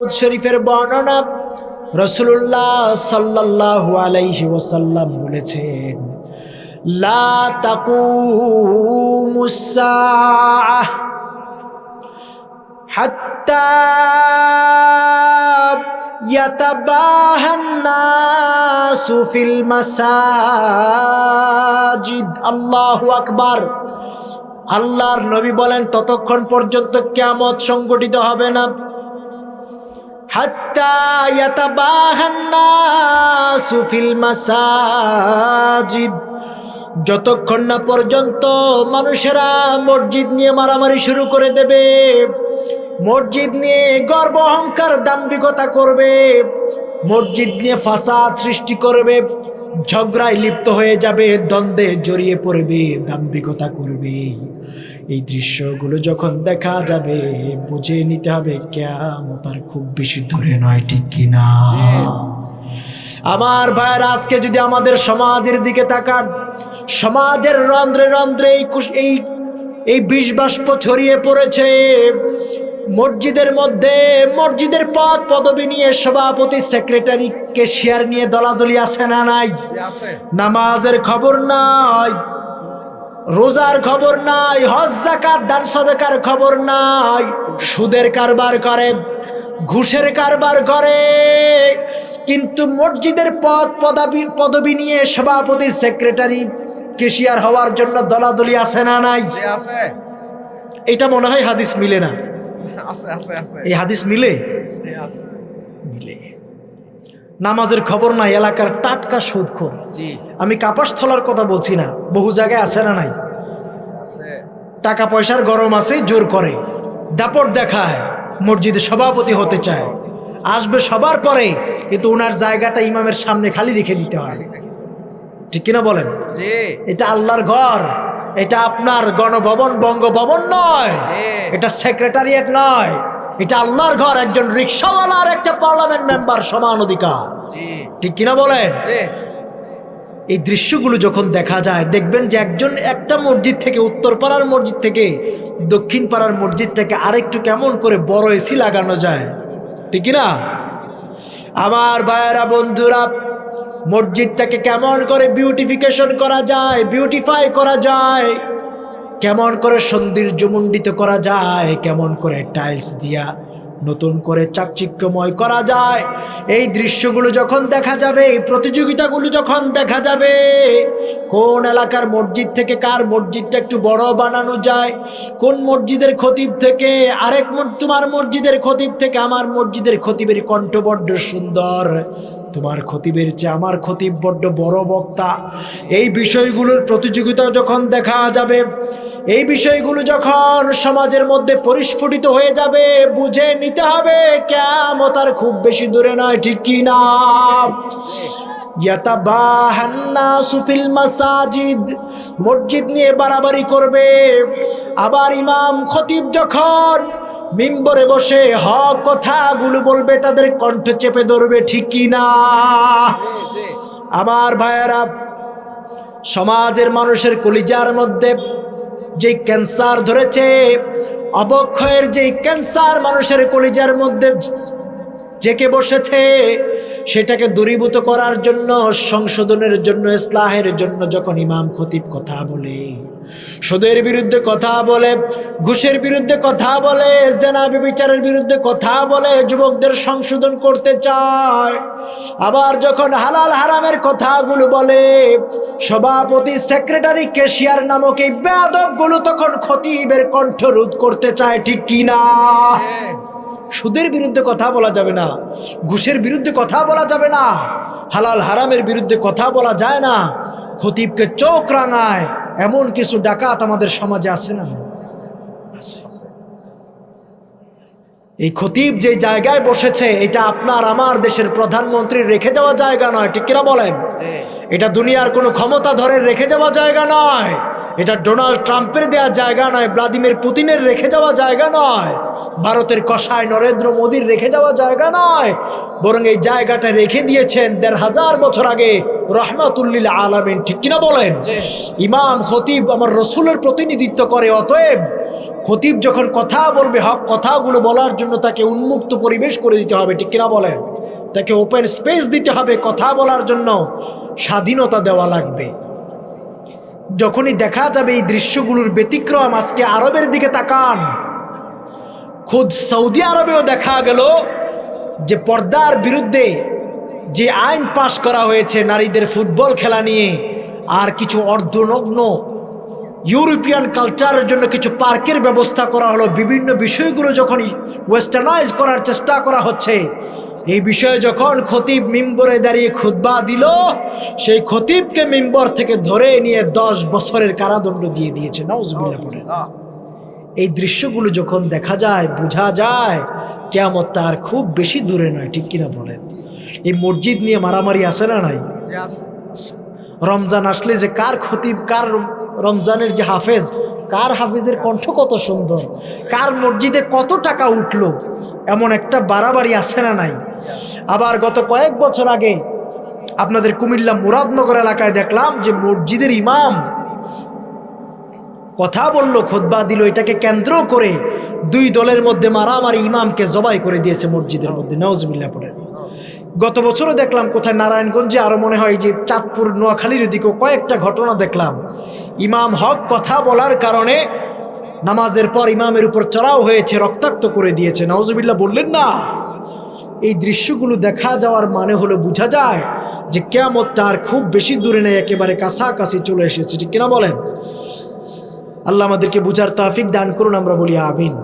শরীফের বর্ণনা রসুল্লাহ সাল্লাল্লাহু আলাইহি ওয়াসাল্লাম বলেছেন, লা হাত্তা মাসাজিদ। আকবার। আল্লাহর নবী বলেন, ততক্ষণ পর্যন্ত কিয়ামত সংগঠিত হবে না। যতক্ষণ না পর্যন্ত মানুষেরা মসজিদ নিয়ে মারামারি শুরু করে দেবে, মসজিদ নিয়ে গর্ব অহংকার দাম্ভিকতা করবে, মসজিদ নিয়ে ফাসাদ সৃষ্টি করবে, ঝগড়ায় লিপ্ত হয়ে যাবে, দ্বন্দ্বে জড়িয়ে পড়বে, দাম্ভিকতা করবে। এই দৃশ্যগুলো যখন দেখা যাবে বুঝে নিতে হবে কেমন আর খুব বেশি দূরে নয় ঠিক কিনা? আমার ভাইয়ের আজকে যদি আমাদের সমাজের দিকে তাকান সমাজের রন্ধ্রে রন্ধ্রে এই কুশ- এই এই বিষ বাষ্প ছড়িয়ে পড়েছে। মসজিদের মধ্যে মসজিদের পদ পদবি নিয়ে সভাপতি সেক্রেটারি কেশিয়ার নিয়ে দলাদলি আছে না নাই? নামাজের খবর নাই। রোজার খবর নাই হজ জাকাত দান সদকার খবর নাই। সুদের কারবার করে ঘুষের কারবার করে। কিন্তু মসজিদের পদ পদবি পদবি নিয়ে সভাপতি সেক্রেটারি কেশিয়ার হওয়ার জন্য দলাদলি আছে না নাই? আছে। এটা মনে হয় হাদিস মিলে না? আছে আছে আছে। এই হাদিস মিলে? আছে। মিলে। নামাজের খবর নাই এলাকার টাটকা সুদখোর আমি কাপাসথলার কথা বলছি না বহু জায়গায় আছে না নাই? টাকা পয়সার গরম আছে জোর করে। দাপট দেখায় মসজিদে সভাপতি হতে চায়। আসবে সবার পরে কিন্তু ওনার জায়গাটা ইমামের সামনে খালি রেখে দিতে হয়। ঠিক কিনা বলেন? এটা আল্লাহর ঘর এটা আপনার গণভবন বঙ্গভবন নয়। এটা সেক্রেটারিয়েট নয় এটা আল্লাহর ঘর একজন রিক্সাওয়ালা আর একটা পার্লামেন্ট মেম্বার সমান অধিকার। ঠিক কিনা বলেন? এই দৃশ্যগুলো যখন দেখা যায় দেখবেন যে একজন একটা মসজিদ থেকে উত্তরপাড়ার মসজিদ থেকে দক্ষিণ পাড়ার মসজিদটাকে আরেকটু কেমন করে বড় এসি লাগানো যায়। ঠিক না আমার ভাইয়েরা বন্ধুরা মসজিদটাকে কেমন করে বিউটিফিকেশন করা যায় বিউটিফাই করা যায়। কেমন করে সৌন্দর্যমণ্ডিত করা যায়, কেমন করে টাইলস দিয়া নতুন করে চাকচিক্যময় করা যায়। এই দৃশ্যগুলো যখন দেখা যাবে, এই প্রতিযোগিতাগুলো যখন দেখা যাবে, কোন এলাকার মসজিদ থেকে কার মসজিদটা একটু বড় বানানো যায়, কোন মসজিদের খতিব থেকে, আরেক তোমার মসজিদের খতিব থেকে আমার মসজিদের খতিবের কণ্ঠ বড্ড সুন্দর, তোমার খতিবের চেয়ে আমার খতিব বড্ড বড় বক্তা। এই বিষয়গুলোর প্রতিযোগিতা যখন দেখা যাবে এই বিষয়গুলো যখন সমাজের মধ্যে পরিস্ফুটিত হয়ে যাবে বুঝে নিতে হবে কেমন আর খুব বেশি দূরে নয় ঠিক কি না? মাসাজিদ। মসজিদ নিয়ে বাড়াবাড়ি করবে। আবার ইমাম খতিব যখন মিম্বরে বসে হক কথাগুলো বলবে তাদের কণ্ঠ চেপে ধরবে ঠিক কি না? আমার ভাইয়েরা সমাজের মানুষের কলিজার মধ্যে যে ক্যান্সার ধরেছে, অবক্ষয়ের যেই ক্যান্সার মানুষের কলিজার মধ্যে জেকে বসেছে, সেটাকে দূরীভূত করার জন্য, সংশোধনের জন্য, ইসলাহের জন্য যখন ইমাম খতিব কথা বলে। সুদের বিরুদ্ধে কথা বলে, ঘুষের বিরুদ্ধে কথা বলে জেনাবি বিচারের বিরুদ্ধে কথা বলে, যুবকদের সংশোধন করতে চায়। আবার যখন হালাল হারামের কথাগুলো বলে, সভাপতি সেক্রেটারি কেশিয়ার নামক এই বেয়াদবগুলো তখন খতিবের কণ্ঠ রোধ করতে চায়, ঠিক কিনা সুদের বিরুদ্ধে কথা বলা যাবে না, ঘুষের বিরুদ্ধে কথা বলা যাবে না, হালাল হারামের বিরুদ্ধে কথা বলা যায় না। খতিবকে চোখ রাঙায় এমন কিছু ডাকাত আমাদের সমাজে আছে না। এই খতিব যে জায়গায় বসেছে, এটা আপনার, আমার দেশের প্রধানমন্ত্রী রেখে যাওয়া জায়গা নয়, ঠিক কিনা বলেন? এটা দুনিয়ার কোনো ক্ষমতা ধরে রেখে যাওয়া জায়গা নয়। এটা ডোনাল্ড ট্রাম্পের দেওয়া জায়গা নয় ভ্লাদিমির পুতিনের রেখে যাওয়া জায়গা নয়। ভারতের কষায় নরেন্দ্র মোদীর রেখে যাওয়া জায়গা নয়। বরং এই জায়গাটা রেখে দিয়েছেন দেড় হাজার বছর আগে রহমাতুল্লিল আলামিন। ঠিক কিনা বলেন? ইমাম খতিব আমার রসুলের প্রতিনিধিত্ব করে। অতএব খতিব যখন কথা বলবে হক কথাগুলো বলার জন্য তাকে উন্মুক্ত পরিবেশ করে দিতে হবে। ঠিক কিনা বলেন? তাকে ওপেন স্পেস দিতে হবে, কথা বলার জন্য স্বাধীনতা দেওয়া লাগবে। যখনই দেখা যাবে এই দৃশ্যগুলোর ব্যতিক্রম, আজকে আরবের দিকে তাকান। খুদ সৌদি আরবেও দেখা গেল যে পর্দার বিরুদ্ধে যে আইন পাশ করা হয়েছে নারীদের ফুটবল খেলা নিয়ে, আর কিছু অর্ধনগ্ন ইউরোপিয়ান কালচারের জন্য কিছু পার্কের ব্যবস্থা করা হলো। বিভিন্ন বিষয়গুলো যখন ওয়েস্টার্নাইজ করার চেষ্টা করা হচ্ছে এই বিষয়ে যখন খতিব মিম্বরে দাঁড়িয়ে খুতবা দিল সেই খতিবকে মিম্বর থেকে ধরে নিয়ে দশ বছরের কারাদণ্ড দিয়ে দিয়েছে। নাউজবিল্লা পড়ে এই দৃশ্যগুলো যখন দেখা যায় বোঝা যায় কেমন তার খুব বেশি দূরে নয় ঠিক কিনা বলেন? এই মসজিদ নিয়ে মারামারি আছে না নাই। রমজান আসলে যে কার খতিব কার রমজানের যে হাফেজ কার হাফিজের কণ্ঠ কত সুন্দর? কার মসজিদে কত টাকা উঠল? এমন একটা বাড়াবাড়ি আছে না নাই? আবার গত কয়েক বছর আগে আপনাদের কুমিল্লা মুরাদনগর এলাকায় দেখলাম যে মসজিদের ইমাম কথা বলল, খোদবা দিল, এটাকে কেন্দ্র করে দুই দলের মধ্যে মারামারি ইমামকে জবাই করে দিয়েছে মসজিদের মধ্যে। নওয়াজবিল্লা পড়ে। গত বছরও দেখলাম কোথায় নারায়ণগঞ্জে আরও মনে হয় যে চাঁদপুর, নোয়াখালীর দিকেও কয়েকটা ঘটনা দেখলাম। ইমাম হক কথা বলার কারণে নামাজের পর ইমামের উপর চড়াও হয়েছে, রক্তাক্ত করে দিয়েছে। নওয়াজবিল্লা বললেন, না, এই দৃশ্যগুলো দেখা যাওয়ার মানে হলো বোঝা যায় যে কেমন তার খুব বেশি দূরে নেই, একেবারে কাছাকাছি চলে এসেছে। ঠিক কিনা বলেন? আল্লাহ আমাদেরকে বুঝার তাফিক দান করুন, আমরা বলি আমিন।